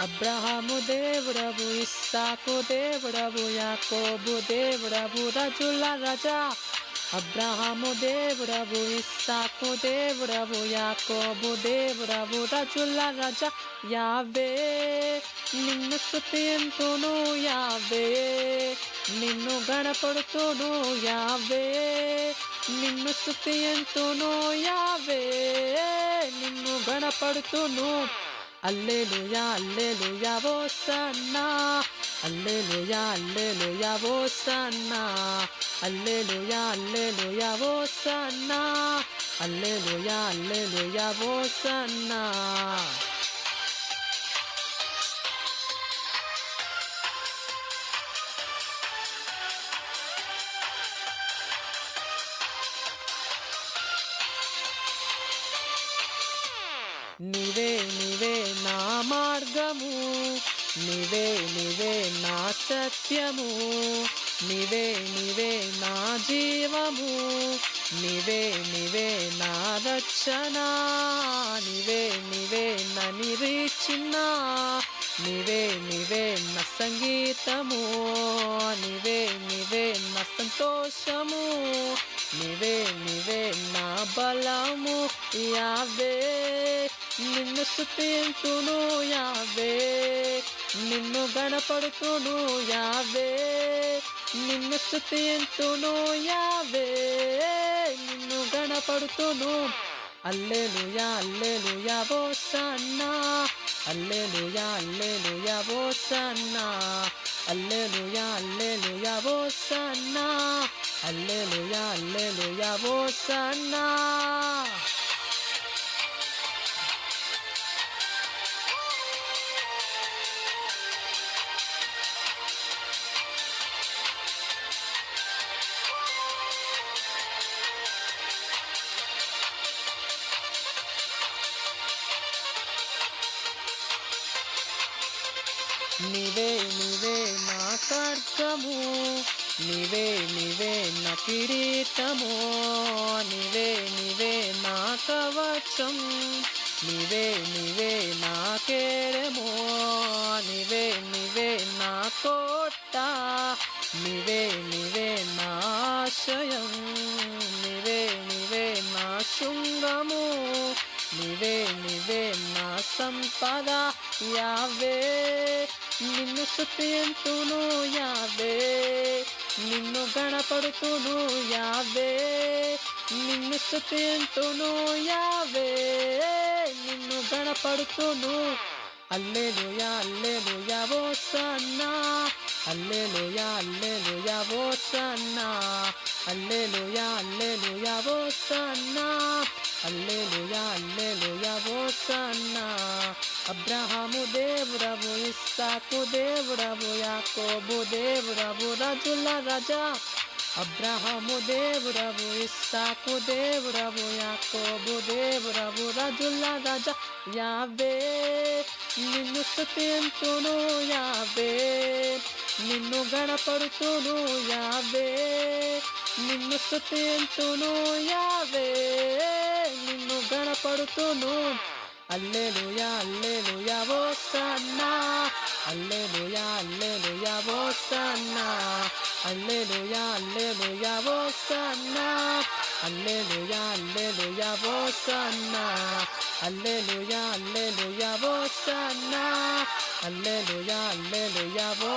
అబ్రహాము దేవుడవు ఇస్సాకు దేవుడవు యాకోబు దేవుడవు రజుల రజా. అబ్రహాము దేవుడవు ఇస్సాకు దేవుడవు యాకోబు దేవుడవు రజుల రజ. యావే నిన్ను స్థుతింతును యావే. నిన్ను గణపడుతును యావే. నిన్ను స్థుతింతును యావే. నిన్ను గణపడుతును అల్లెలుయా అల్లెలుయా ఓ సన్నా అల్లెలుయా అల్లెలుయా ఓ సన్నా అల్లెలుయా అల్లెలుయా ఓ సన్నా అల్లెలుయా అల్లెలుయా ఓ సన్నా నీవే నీవే నీవే నీవే నా సత్యము. నీవే నీవే నా జీవము. నీవే నీవే నా రక్షణ. నీవే నీవే నా నిరీక్షణ. నీవే నీవే నా సంగీతము. నీవే నీవే నా సంతోషము. నీవే నీవే నా బలము. యావే నిన్ను స్థుతింతును యావే. నిన్ను గణపడుతును యావే నిన్ను స్థుతింతును యావే. నిన్ను గణపడుతును. అల్లేలుయా అల్లేలుయా ఓ సన్న. అల్లేలుయా అల్లేలుయా ఓ సన్న. అల్లేలుయా అల్లేలుయా ఓ సన్న. అల్లేలుయా అల్లేలుయా ఓ సన్నా. నీవే నీవే నా ఖడ్గము నీవే నీవే నా కిరీటము. నీవే నీవే నా కవచం. నీవే నీవే నా కేరము. నీవే నీవే నా కోట. నీవే నీవే నా ఆశయం. నీవే నీవే నా శృంగము. నీవే నీవే నా సంపద. యావే నిన్ను స్థుతింతును యావే. నిన్ను గణపడుతును యావే. నిన్ను స్థుతింతును యావే. నిన్ను గణపడుతును. అల్లెలుయా అల్లెలుయా ఓ సన్నా. అల్లెలుయా అల్లెలుయా ఓ సన్నా. అల్లెలుయా అల్లెలుయా ఓ సన్నా. అల్లెలుయా అల్లెలుయా ఓ సన్నా. అబ్రహాము దేవుడవు ఇస్సాకు దేవుడవు యాకోబు దేవుడవు రజుల రజా అబ్రహాము దేవుడవు ఇస్సాకు దేవుడవు యాకోబు దేవుడవు రజుల రజ యావే నిన్ను స్థుతింతును యావే నిన్ను గణపడుతును యావే నిన్ను స్థుతింతును యావే నిన్ను గణపడుతును అల్లెలుయా అల్లెలుయా ఓ సన్నా అల్లెలుయా అల్లెలుయా ఓ సన్నా అల్లెలుయా అల్లెలుయా ఓ సన్నా అల్లెలుయా అల్లెలుయా ఓ సన్నా అల్లెలుయా అల్లెలుయా ఓ